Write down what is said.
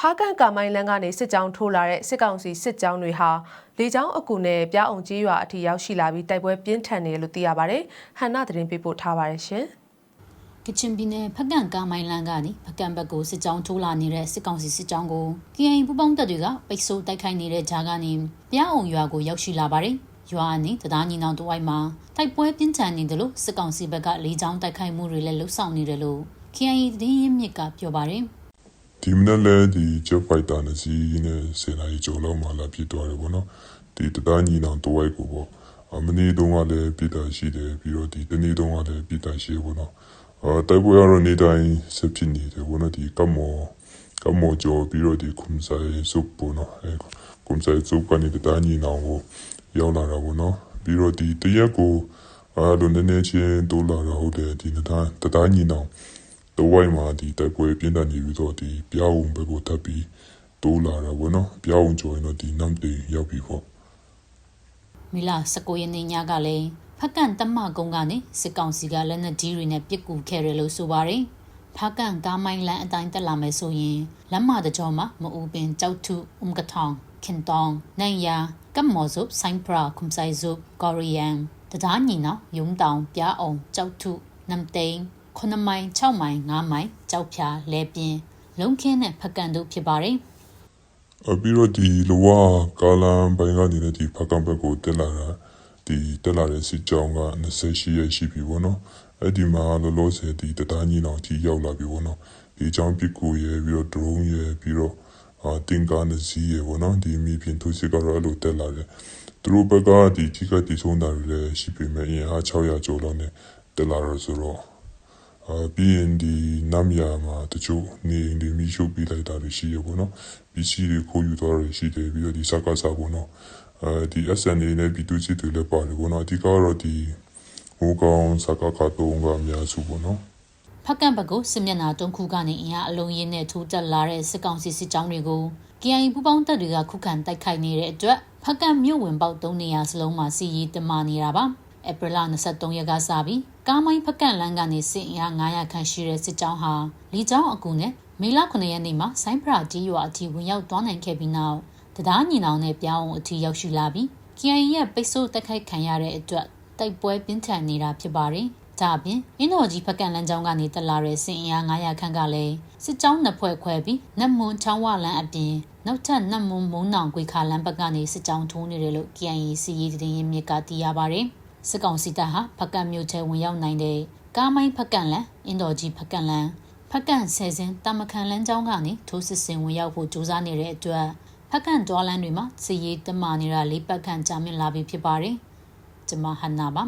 ဖားကန်ကာမိုင်းလန်းကနေစစ်ကြောင်းထိုးလာတဲ့စစ်ကောင်စီစစ်ကြောင်းတွေဟာလေကြောင်းအကူနဲ့ပြားအောင်ကြီးရွာအထိရောက်ရှိလာပြီးတိုက်ပွဲပြင်းထန်နေတယ်လို့သိရပါတယ်။ဟန်နာသတင်းပေးပို့ထားပါတယ်ရှင်။ကချင်ပြည်နယ်ဖက်ကန်ကားမိုင်းလန်းကနေဖက်ကန်ဘက်ကိုစစ်ကြောင်းထိုးလာနေတဲ့စစ်ကောင်စီစစ်ကြောင်းကို KIA ပူးပေါင်းတပ်တွေကပိတ်ဆို့တိုက်ခိုက်နေတဲ့ကြားကနေပြားအောင်ရွာကိုရောက်ရှိလာပါတယ်။ရွာအနီးတံတားညီနောင်တဝိုက်မှာတိုက်ပွဲပြင်းထန်နေတယ်လို့စစ်ကောင်စီဘက်ကလေကြောင်းတိုက်ခိုက်မှုတွေလည်းလှုပ်ဆောင်နေတယ်လို့ KIA သတင်းရင်းမြစ်ကပြောပါတယ်။ ဒီမနေ့လည်းဒီချက်ဖိုက်တာနဲ့စီးနဲ့စင်လာကြီးကျော်လောက်မှလာပြစ်သွားတယ်ပေါ့နော်ဒီတသားညီနောင်တဝိုက်ကိုပေါ့အမနီတုံးကလည်းပြစ်တာရှိတယ်ပြီးတော့ဒီတနေ့တုံးကလည်းပြစ်တာရှိပေါ့နော်အာတိုက်ပွဲကတော့နေ့တိုင်းဆက်ဖြစ်နေတယ်ပေါ့နော်ဒီကမောကမောကျော်ပြီးတော့ဒီခုံဆိုင်စုပ်ပေါ့နော်အဲခုံဆိုင်စုပ်ကနေတသားညီနောင်ကိုရောက်လာတာပေါ့နော်ပြီးတော့ဒီတရက်ကိုအားလုံးနည်းနည်းချင်းတိုးလာတာဟုတ်တယ်ဒီတသားတသားညီနောင် တဝိုင်းမှာဒီတိုက်ပွဲပြင်းထန်နေပြီးတော့ဒီပြောင်းဘက်ကိုတက်ပြီးတိုးလာတာပေါ့နော်ပြောင်းကျော်ရင်တော့ဒီနမ်တေရောက်ပြီပေါ့မီလာ19ရက်နေ့ညကလည်းဖက်ကန်တမကုန်းကနေစစ်ကောင်စီကလက်နက်ကြီးတွေနဲ့ပစ်ကူခဲ့တယ်လို့ဆိုပါတယ်။ဖက်ကန်ကားမိုင်းလန်အတိုင်းတက်လာမယ်ဆိုရင်လမ်းမတကြောမှာမအူပင်ကြောက်ထုအုံကထောင်ခင်တောင်နိုင်ယာကမ်မော်ဇုပ်ဆိုင်ပရာခုမ်ဆိုင်ဇုပ်ကောရီယန်တသားညီနောင်ယုံတောင်ပြားအောင်ကြောက်ထုနမ်တိန် ခုနမိုင်6မိုင်9မိုင်ကြောက်ဖြာလဲပြင်းလုံခင်းနဲ့ဖက်ကန်တို့ဖြစ်ပါတယ်။အပြီးတော့ဒီလောကကာလန်ဘိုင်းကနေလည်းဒီဖကံဘက်ကိုတက်လာတာဒီတက်လာတဲ့စစ်ကြောင်းက28ရက်ရှိပြီပေါ့နော်အဲ့ဒီမှာလောလောဆယ်ဒီတသားညီနောင်ကြီးရောက်လာပြီပေါ့နော်ဒီကြောင်းပစ်ကူရဲ့ပြီးတော့ drone ရဲ့ပြီးတော့အာတင်ကားနဲ့စီးရဲ့ပေါ့နော်ဒီမိပြင်သူစစ်ကတော့အဲ့လိုတက်လာတယ်သူတို့ဘက်ကဒီကြီးကတီဆုံးတာတွေလည်းရှိပေမဲ့အင်အား600ကျော်လောက်နဲ့တက်လာတော့ဆိုတော့ အာပြီးရင်ဒီနမ်ယာမှာတချို့နေအိမ်တွေမိရှုပ်ပြလိုက်တာတွေရှိရပေါ့နော်ပစ္စည်းတွေခိုးယူသွားတာတွေရှိတယ်ပြီးတော့ဒီစကားစားပေါ့နော်အဲဒီ SNA နဲ့ပြည်သူစစ်တွေလည်းပါတယ်ပေါ့နော်အဓိကကတော့ဒီဟိုကောင်စကားကတော့ကအများစုပေါ့နော်ဖက်ကန်ဘက်ကိုစစ်မျက်နှာတွန်းခုကနေအင်အားအလုံးရင်းနဲ့ထိုးတက်လာတဲ့စစ်ကောင်စီစစ်ကြောင်းတွေကို KIA ပူးပေါင်းတပ်တွေကခုခံတိုက်ခိုက်နေတဲ့အတွက်ဖက်ကန်မြို့ဝင်ပေါက်၃နေရာစလုံးမှာစီရေးတမနေတာပါဧပြီလ23ရက်ကစပြီး ကားမိုင်းဖက်ကန်လမ်းကနေစစ်အင်အား900ခန့်ရှိတဲ့စစ်ကြောင်းဟာလီကြောင်းအကူနဲ့မေလ9ရက်နေ့မှာဆိုင်းဖရာကြီးရွာအထိဝင်ရောက်သွားနိုင်ခဲ့ပြီးနောက်တရားညီနောင်နဲ့ပြောင်းအောင်အထိရောက်ရှိလာပြီး KIA ရဲ့ပိတ်ဆို့တိုက်ခိုက်ခံရတဲ့အတွက်တိုက်ပွဲပြင်းထန်နေတာဖြစ်ပါတယ်။ဒါအပြင်အင်းတော်ကြီးဖက်ကန်လမ်းကြောင်းကနေတက်လာတဲ့စင်အင်အား900ခန့်ကလည်းစစ်ကြောင်းနှစ်ဖွဲ့ခွဲပြီးနတ်မွန်ချောင်းဝလန်းအပြင်နောက်ထပ်နတ်မွန်မုံနောင်ကွေခါလမ်းဘက်ကနေစစ်ကြောင်းထိုးနေတယ်လို့ KIA စီရေးတင်ရင်မြစ်ကသိရပါတယ်။ စစ်ကောင်စီတပ်ဟာဖက်ကန်မြို့ထဲဝင်ရောက်နိုင်တဲ့ကားမိုင်းဖက်ကန်လန်းအင်းတော်ကြီးဖက်ကန်လန်းဖက်ကန်ဆယ်စင်းတာမခန်လန်းကြောင်းကနေထိုးစစ်ဆင်ဝင်ရောက်ဖို့ကြိုးစားနေတဲ့အတွက်ဖက်ကန်တွားလန်းတွေမှာစီရေးတမနေတာလေးပတ်ခန့်ကြာမြင့်လာပြီဖြစ်ပါတယ်။ကျွန်မဟန်နာပါ